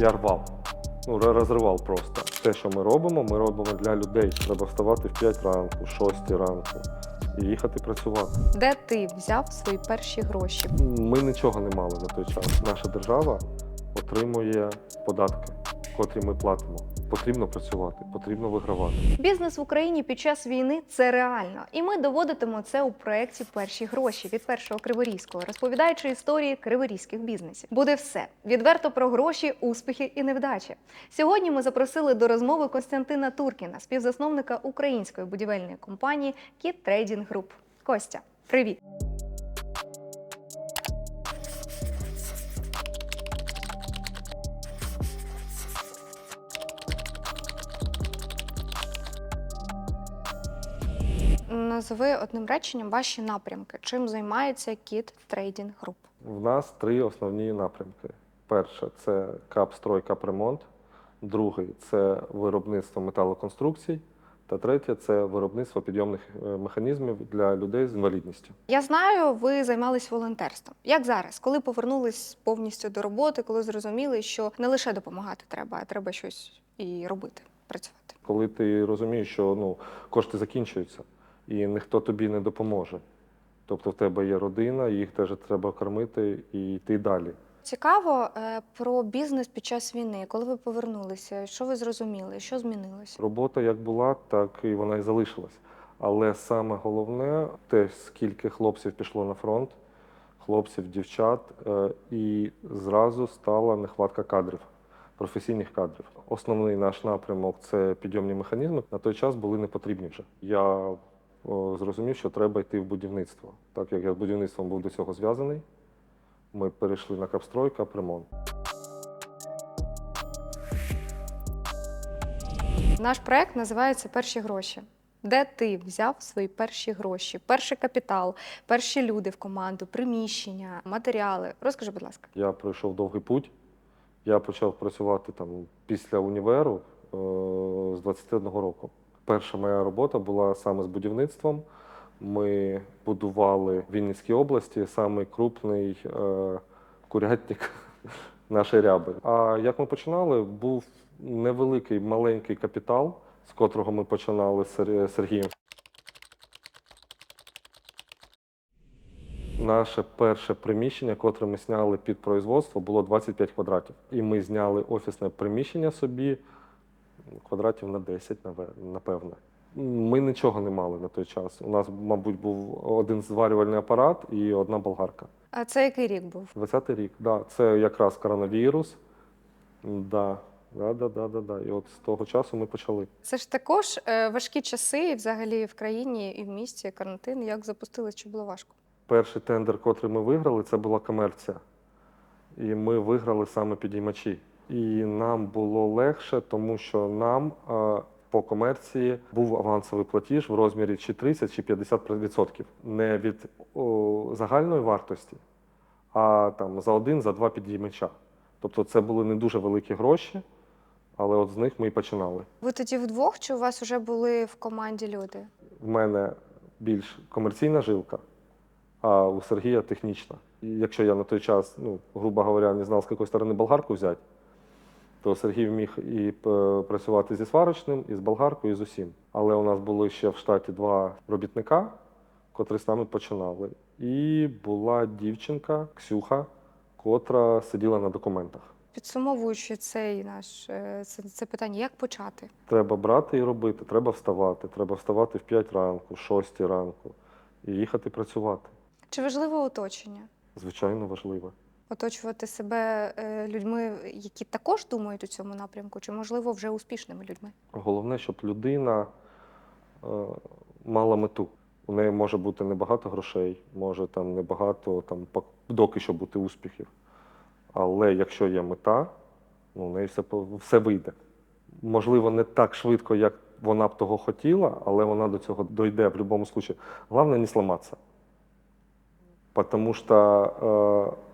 я рвав. Ну, розривав просто. Те, що ми робимо, ми робимо для людей. Треба вставати в 5 ранку, 6 ранку і їхати працювати. Де ти взяв свої перші гроші? Ми нічого не мали на той час. Наша держава отримує податки, котрі ми платимо. Потрібно працювати, потрібно вигравати. Бізнес в Україні під час війни це реально, і ми доводитимо це у проєкті Перші гроші від першого криворізького, розповідаючи історії криворізьких бізнесів. Буде все відверто про гроші, успіхи і невдачі. Сьогодні ми запросили до розмови Костянтина Туркіна, співзасновника української будівельної компанії Кіт Трейдінг Груп. Костя, привіт! Назви одним реченням ваші напрямки. Чим займається Кіт Трейдінг Груп? В нас три основні напрямки. Перше це капстрой, капремонт. Другий це виробництво металоконструкцій. Та третє це виробництво підйомних е, механізмів для людей з інвалідністю. Я знаю, ви займались волонтерством. Як зараз, коли повернулись повністю до роботи, коли зрозуміли, що не лише допомагати треба, а треба щось і робити, працювати. Коли ти розумієш, що ну, кошти закінчуються і ніхто тобі не допоможе. Тобто в тебе є родина, їх теж треба кормити і йти далі. Цікаво е, про бізнес під час війни. Коли ви повернулися, що ви зрозуміли, що змінилося? Робота як була, так і вона і залишилась. Але саме головне те, скільки хлопців пішло на фронт, хлопців, дівчат, е, і зразу стала нехватка кадрів, професійних кадрів. Основний наш напрямок це підйомні механізми. На той час були не потрібні вже. Я зрозумів, що треба йти в будівництво. Так як я з будівництвом був до цього зв'язаний, ми перейшли на капстрой, капремонт. Наш проект називається Перші гроші. Де ти взяв свої перші гроші, перший капітал, перші люди в команду, приміщення, матеріали? Розкажи, будь ласка. Я пройшов довгий путь. Я почав працювати там після універу е, з 21 року. Перша моя робота була саме з будівництвом. Ми будували в Вінницькій області самий крупний е, курятник нашої ряби. А як ми починали, був невеликий маленький капітал, з котрого ми починали з Сергієм. Наше перше приміщення, котре ми зняли під производство, було 25 квадратів. І ми зняли офісне приміщення собі квадратів на 10, наве- напевне. Ми нічого не мали на той час. У нас, мабуть, був один зварювальний апарат і одна болгарка. А це який рік був? 20-й рік, да, це якраз коронавірус. Да, да, да, да, да, да. І от з того часу ми почали. Це ж також е, важкі часи, і взагалі в країні і в місті карантин. Як запустили, чи було важко? Перший тендер, котрий ми виграли, це була комерція. І ми виграли саме підіймачі. І нам було легше, тому що нам е, по комерції був авансовий платіж в розмірі чи 30, чи 50%. Не від о, загальної вартості, а там за один, за два підіймача. Тобто це були не дуже великі гроші, але от з них ми і починали. Ви тоді вдвох, чи у вас вже були в команді люди? В мене більш комерційна жилка, а у Сергія технічна. І якщо я на той час, ну, грубо говоря, не знав, з якої сторони болгарку взяти, то Сергій міг і працювати зі сварочним, і з болгаркою, і з усім. Але у нас були ще в штаті два робітника, котрі з нами починали. І була дівчинка Ксюха, котра сиділа на документах. Підсумовуючи цей наш е, це, це питання, як почати? Треба брати і робити, треба вставати. Треба вставати в 5 ранку, 6 ранку і їхати працювати. Чи важливо оточення? Звичайно, важливо. Оточувати себе е, людьми, які також думають у цьому напрямку, чи можливо вже успішними людьми? Головне, щоб людина е, мала мету. У неї може бути небагато грошей, може там небагато там доки що бути успіхів. Але якщо є мета, ну, у неї все, все вийде. Можливо, не так швидко, як вона б того хотіла, але вона до цього дойде в будь-якому випадку. Головне не сломатися. Потому что э,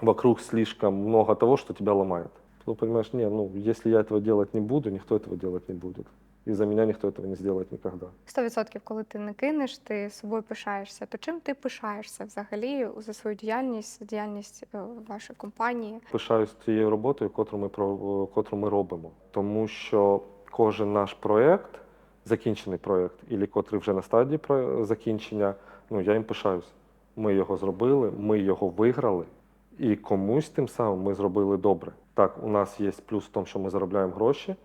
вокруг слишком много того, что тебя ломает. Ну, понимаешь, не, ну, если я этого делать не буду, никто этого делать не будет. И за меня никто этого не сделает никогда. 100% коли ти не кинеш, ти собою пишаєшся. То чим ти пишаєшся взагалі за свою діяльність, за діяльність е, вашої компанії? Пишаюсь тією роботою, котру ми, про- котру ми робимо. Тому що кожен наш проєкт, закінчений проєкт, і котрий вже на стадії про- закінчення, ну я їм пишаюсь. Ми його зробили, ми його виграли, і комусь тим самим ми зробили добре. Так, у нас є плюс в тому, що ми заробляємо гроші,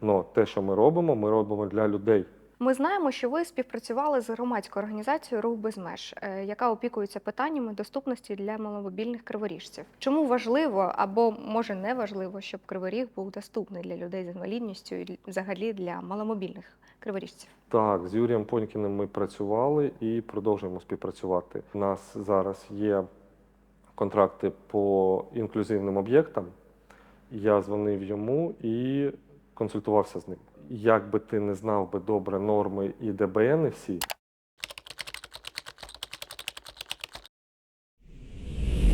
але те, що ми робимо, ми робимо для людей. Ми знаємо, що ви співпрацювали з громадською організацією Рух без меж, е, яка опікується питаннями доступності для маломобільних криворіжців. Чому важливо або може не важливо, щоб криворіг був доступний для людей з інвалідністю і взагалі для маломобільних криворіжців? Так, з Юрієм Понькіним ми працювали і продовжуємо співпрацювати. У нас зараз є контракти по інклюзивним об'єктам. Я дзвонив йому і консультувався з ним. Як би ти не знав би добре норми і ДБН всі,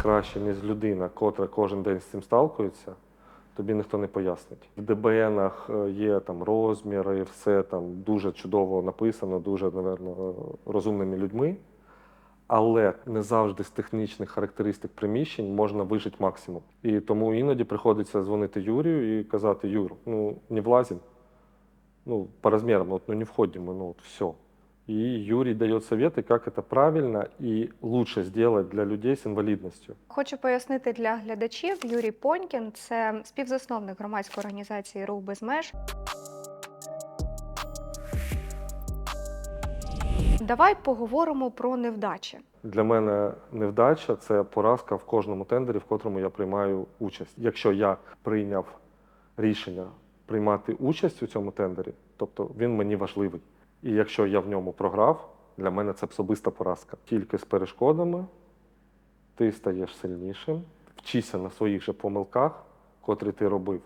краще, ніж людина, котра кожен день з цим сталкується, тобі ніхто не пояснить. В ДБНах е, є там розміри, все там дуже чудово написано, дуже, напевно, розумними людьми Але не завжди з технічних характеристик приміщень можна вижити максимум. І тому іноді приходиться дзвонити Юрію і казати: Юр, ну не влазим, ну, по размерам, вот, ну не входим, мы, ну вот все. И Юрий дает советы, как это правильно и лучше сделать для людей с инвалидностью. Хочу пояснити для глядачів. Юрій Понькін це співзасновник громадської організації Рух без меж. Давай поговоримо про невдачі. Для мене невдача це поразка в кожному тендері, в котрому я приймаю участь. Якщо я прийняв рішення приймати участь у цьому тендері, тобто він мені важливий. І якщо я в ньому програв, для мене це особиста поразка. Тільки з перешкодами ти стаєш сильнішим, вчися на своїх же помилках, котрі ти робив.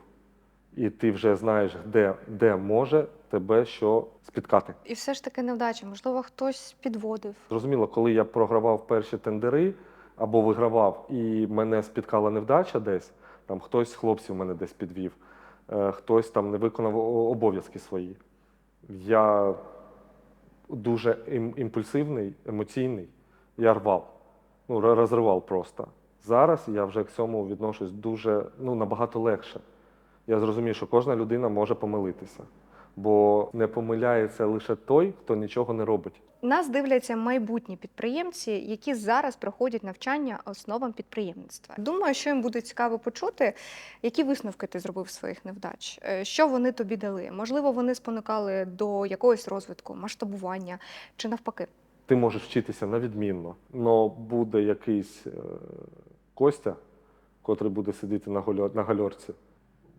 І ти вже знаєш, де, де може тебе що спіткати. І все ж таки невдача. Можливо, хтось підводив. Зрозуміло, коли я програвав перші тендери або вигравав, і мене спіткала невдача десь, там хтось з хлопців мене десь підвів, е, хтось там не виконав обов'язки свої. Я дуже імпульсивний, емоційний, я рвав, ну, розривав просто. Зараз я вже к цьому відношусь дуже ну, набагато легше. Я зрозумів, що кожна людина може помилитися, бо не помиляється лише той, хто нічого не робить. Нас дивляться майбутні підприємці, які зараз проходять навчання основам підприємництва. Думаю, що їм буде цікаво почути, які висновки ти зробив своїх невдач, Е, що вони тобі дали. Можливо, вони спонукали до якогось розвитку, масштабування чи навпаки. ти можеш вчитися на відмінно, але буде якийсь е, Костя, котрий буде сидіти на, гальорці,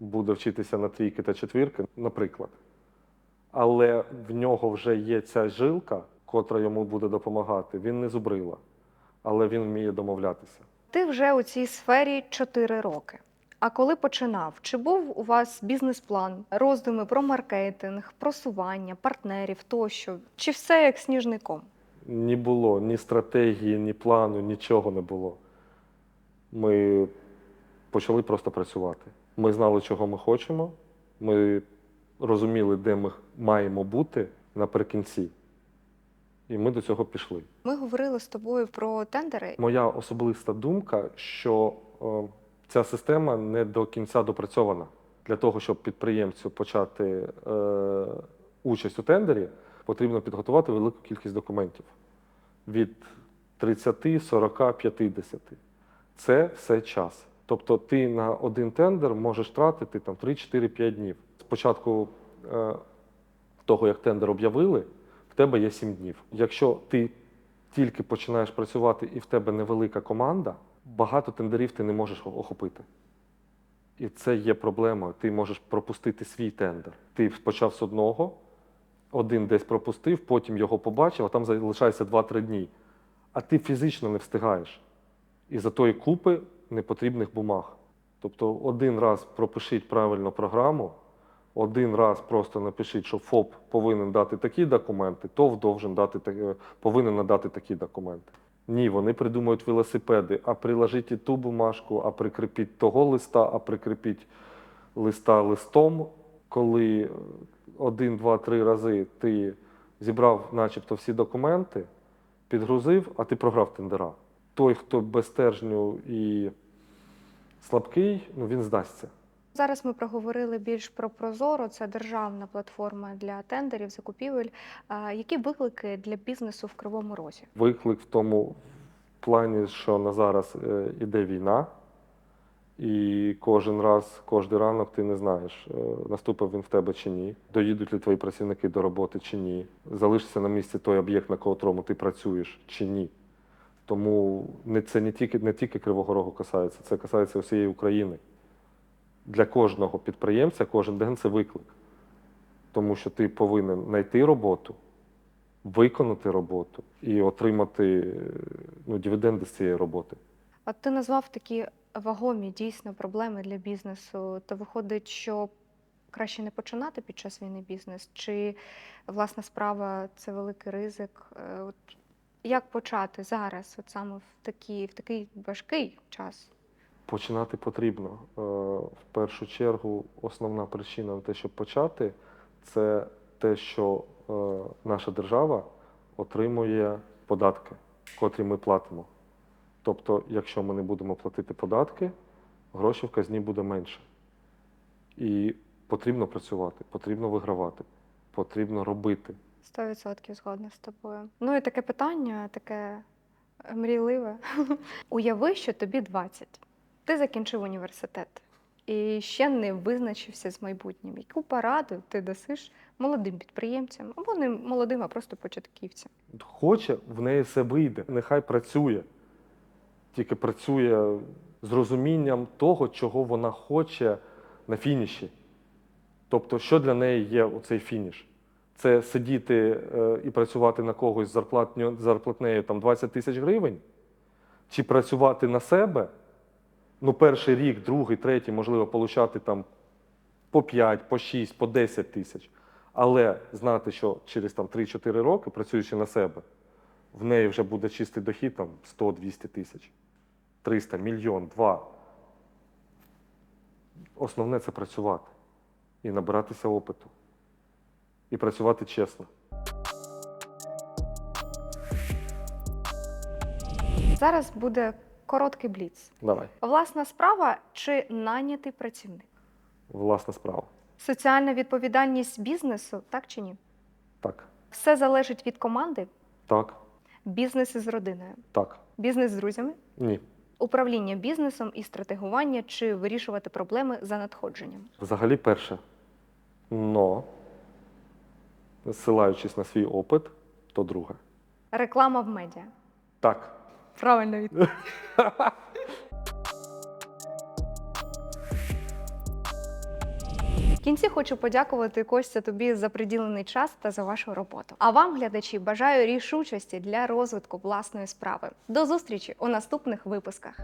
буде вчитися на трійки та четвірки, наприклад. Але в нього вже є ця жилка, котра йому буде допомагати. Він не зубрила, але він вміє домовлятися. Ти вже у цій сфері 4 роки. А коли починав, чи був у вас бізнес-план, роздуми про маркетинг, просування, партнерів тощо? Чи все як сніжний ком? Не було ні стратегії, ні плану, нічого не було. Ми почали просто працювати. Ми знали, чого ми хочемо. Ми розуміли, де ми маємо бути наприкінці. І ми до цього пішли. Ми говорили з тобою про тендери. Моя особиста думка, що е, ця система не до кінця допрацьована. Для того, щоб підприємцю почати е, участь у тендері, потрібно підготувати велику кількість документів від 30, 40, 50. Це все час. Тобто ти на один тендер можеш тратити там 3, 4, 5 днів. Спочатку е, того, як тендер об'явили, в тебе є 7 днів. Якщо ти тільки починаєш працювати і в тебе невелика команда, багато тендерів ти не можеш охопити. І це є проблемою. Ти можеш пропустити свій тендер. Ти почав з одного, один десь пропустив, потім його побачив, а там залишається 2-3 дні. А ти фізично не встигаєш. Із-за тої купи непотрібних бумаг. Тобто один раз пропишіть правильно програму, один раз просто напишіть, що ФОП повинен дати такі документи, ТОВ должен дати, е, повинен надати такі документи. Ні, вони придумують велосипеди, а приложіть і ту бумажку, а прикріпіть того листа, а прикріпіть листа листом. коли е, один, два, три рази ти зібрав начебто всі документи, підгрузив, а ти програв тендера. Той, хто без стержню і слабкий, ну він здасться. Зараз ми проговорили більш про Прозоро, це державна платформа для тендерів, закупівель. Які виклики для бізнесу в Кривому Розі? Виклик в тому плані, що на зараз е, іде війна, і кожен раз, кожен ранок ти не знаєш, е, наступив він в тебе чи ні, доїдуть ли твої працівники до роботи чи ні, залишиться на місці той об'єкт, на котрому ти працюєш чи ні. Тому це не тільки, не тільки Кривого Рогу касається, це касається усієї України. Для кожного підприємця кожен день це виклик. Тому що ти повинен знайти роботу, виконати роботу і отримати ну, дивіденди з цієї роботи. От ти назвав такі вагомі дійсно проблеми для бізнесу. То виходить, що краще не починати під час війни бізнес, чи власна справа це великий ризик? Е, От як почати зараз, от саме в такий, в такий важкий час? Починати потрібно. Е, В першу чергу, основна причина на те, щоб почати, це те, що е, наша держава отримує податки, котрі ми платимо. Тобто, якщо ми не будемо платити податки, грошей в казні буде менше. І потрібно працювати, потрібно вигравати, потрібно робити. 100% згодна з тобою. Ну і таке питання, таке е, мрійливе. Уяви, що тобі 20. Ти закінчив університет і ще не визначився з майбутнім. Яку пораду ти дасиш молодим підприємцям або не молодим, а просто початківцям? Хоче, в неї все вийде. Нехай працює. Тільки працює з розумінням того, чого вона хоче на фініші. Тобто, що для неї є оцей фініш? Це сидіти е, і працювати на когось з зарплатнею там, 20 тисяч гривень, чи працювати на себе, ну, перший рік, другий, третій, можливо, получати там по 5, по 6, по 10 тисяч. Але знати, що через там 3-4 роки, працюючи на себе, в неї вже буде чистий дохід там 100-200 тисяч, 300, мільйон, два. Основне це працювати і набиратися опиту. І працювати чесно. Зараз буде короткий бліц. Давай, Власна справа чи нанятий працівник? власна справа. Соціальна відповідальність бізнесу, так чи ні? Так, Все залежить від команди, так, бізнес із родиною, так, бізнес з друзями, ні. управління бізнесом і стратегування чи вирішувати проблеми за надходженням. Взагалі перше. Но, зсилаючись на свій опит, то друге. Реклама в медіа. Так. Правильно відповідь. В кінці хочу подякувати Костя тобі за приділений час та за вашу роботу. А вам, глядачі, бажаю рішучості для розвитку власної справи. До зустрічі у наступних випусках.